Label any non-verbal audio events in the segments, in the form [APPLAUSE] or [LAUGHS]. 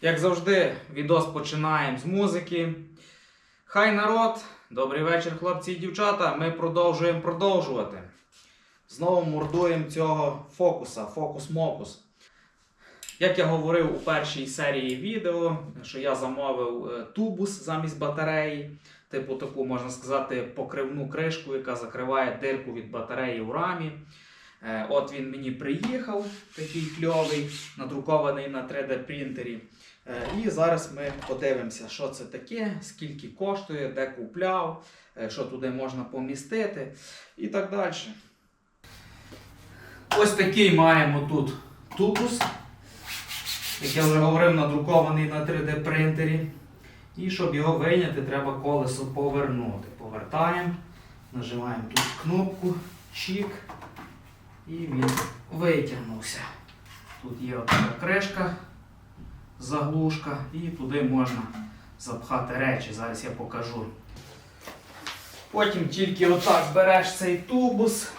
Як завжди, відос починаємо з музики. Хай народ! Добрий вечір, хлопці і дівчата. Ми продовжуємо продовжувати. Знову мордуємо цього фокуса, фокус-мокус. Як я говорив у першій серії відео, що я замовив е, тубус замість батареї, типу таку, можна сказати, покривну кришку, яка закриває дирку від батареї у рамі. Е, От він мені приїхав, такий кльовий, надрукований на 3D принтері. Е, І зараз ми подивимося, що це таке, скільки коштує, де купляв, е, що туди можна помістити і так далі. Ось такий маємо тут тубус, як я вже говорив, надрукований на 3D принтері. І щоб його вийняти, треба колесо повернути. Повертаємо, нажимаємо тут кнопку, чік, і він витягнувся. Тут є така кришка, заглушка, і туди можна запхати речі. Зараз я покажу. Потім тільки отак береш цей тубус.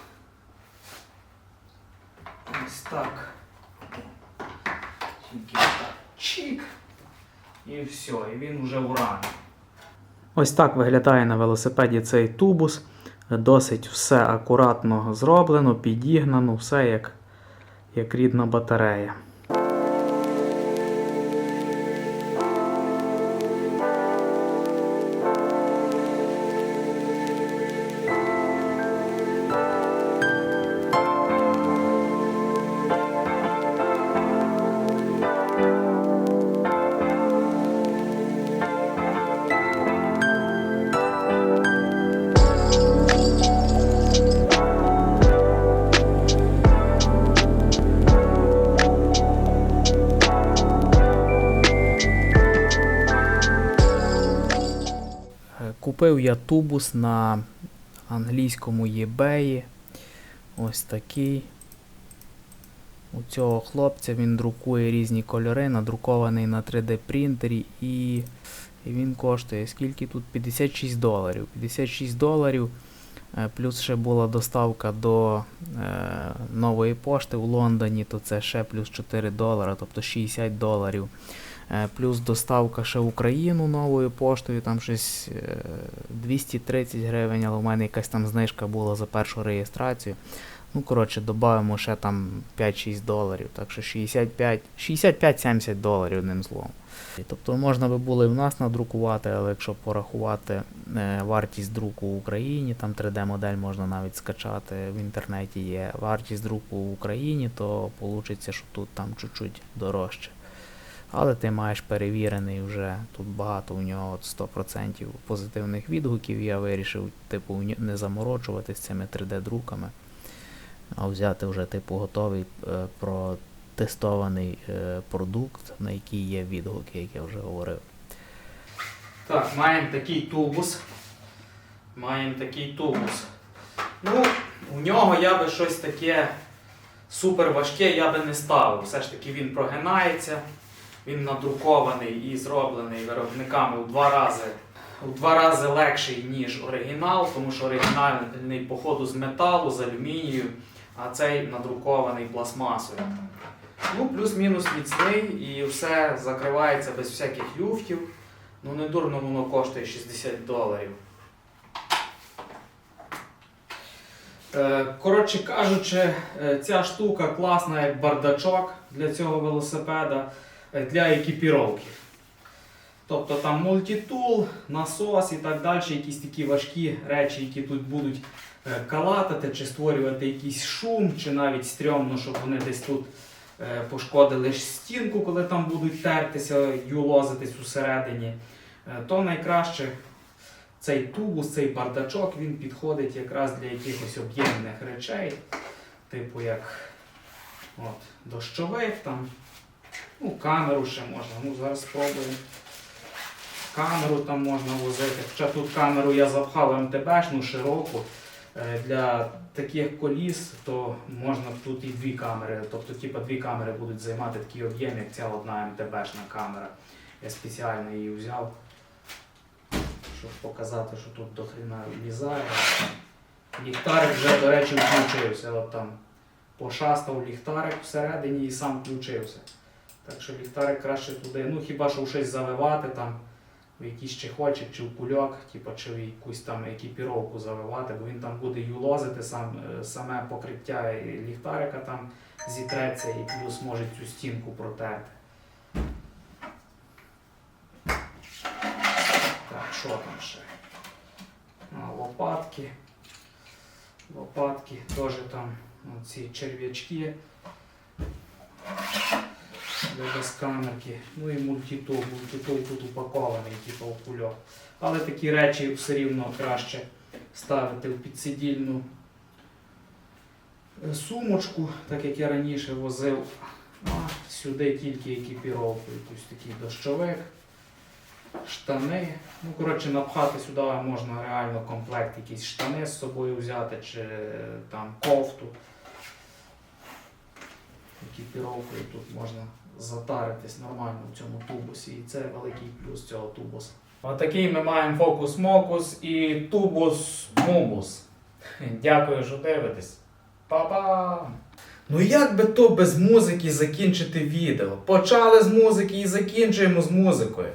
Ось так. Тільки отак. Чик. І все, і він вже рамі. Ось так виглядає на велосипеді цей тубус. Досить все акуратно зроблено, підігнано, все як, як рідна батарея. Купив я тубус на англійському eBay. Ось такий. У цього хлопця він друкує різні кольори, надрукований на 3D принтері і, і він коштує скільки тут? 56 доларів. 56 доларів. е, Плюс ще була доставка до е, нової пошти в Лондоні, то це ще плюс 4 долара, тобто 60 доларів. Е, Плюс доставка ще в Україну новою поштою, там щось е, 230 гривень, але в мене якась там знижка була за першу реєстрацію. Ну, коротше, додаємо ще там 5-6 доларів, так що 65 65-70 доларів одним. І Тобто можна би було і в нас надрукувати, але якщо порахувати е, вартість друку в Україні, там 3D-модель можна навіть скачати в інтернеті є. Вартість друку в Україні, то вийде, що тут там чуть-чуть дорожче. Але ти маєш перевірений вже тут багато у нього от 100% позитивних відгуків. Я вирішив, типу, не заморочуватись цими 3D-друками, а взяти вже типу готовий е, протестований е, продукт, на який є відгуки, як я вже говорив. Так, маємо такий тубус. Маємо такий тубус. Ну, у нього я би щось таке супер важке я би не ставив. Все ж таки він прогинається. Він надрукований і зроблений виробниками у два рази. У два рази легший, ніж оригінал, тому що оригінальний по ходу з металу, з алюмінію, а цей надрукований пластмасою. Ну, плюс-мінус міцний і все закривається без всяких люфтів. Ну, не дурно воно коштує 60 доларів. Е, Коротше кажучи, е, ця штука класна як бардачок для цього велосипеда е, для екіпіровки. Тобто там мультитул, насос і так далі, якісь такі важкі речі, які тут будуть е, калатати чи створювати якийсь шум, чи навіть стрьомно, щоб вони десь тут е, пошкодили стінку, коли там будуть тертися, юлозитись усередині, е, то найкраще цей тубус, цей бардачок, він підходить якраз для якихось об'ємних речей, типу як от, дощових там, ну, камеру ще можна, ну зараз спробуємо. Камеру там можна возити. Хоча тут камеру я запхав МТБшну широку. Е, Для таких коліс то можна тут і дві камери. Тобто, типу, дві камери будуть займати такий об'єм, як ця одна МТБшна камера. Я спеціально її взяв, щоб показати, що тут до хрена влізає. Ліхтарик вже, до речі, включився. От там пошастав ліхтарик всередині і сам включився. Так що ліхтарик краще туди, ну хіба що щось заливати там, в якийсь чехольчик чи в кульок, типу, чи в якусь там екіпіровку заливати, бо він там буде юлозити сам, е, саме покриття ліхтарика там зітреться і плюс може цю стінку протерти. Так, що там ще? Лопатки. Лопатки, теж там ці черв'ячки. Для сканерки. Ну і мультитул. Мультитул тут упакований, типу кульок. Але такі речі все рівно краще ставити в підсидільну е, сумочку, так як я раніше возив. А сюди тільки екіпіровку, якийсь такий дощовик, штани. Ну, коротше, напхати сюди можна реально комплект, якісь штани з собою взяти, чи там кофту. Екіпіровкою тут можна затаритись нормально в цьому тубусі. І це великий плюс цього тубуса. Отакий ми маємо фокус-мокус і тубус-мумус. [LAUGHS] Дякую, що дивитесь. Па-па! Ну як би то без музики закінчити відео? Почали з музики і закінчуємо з музикою.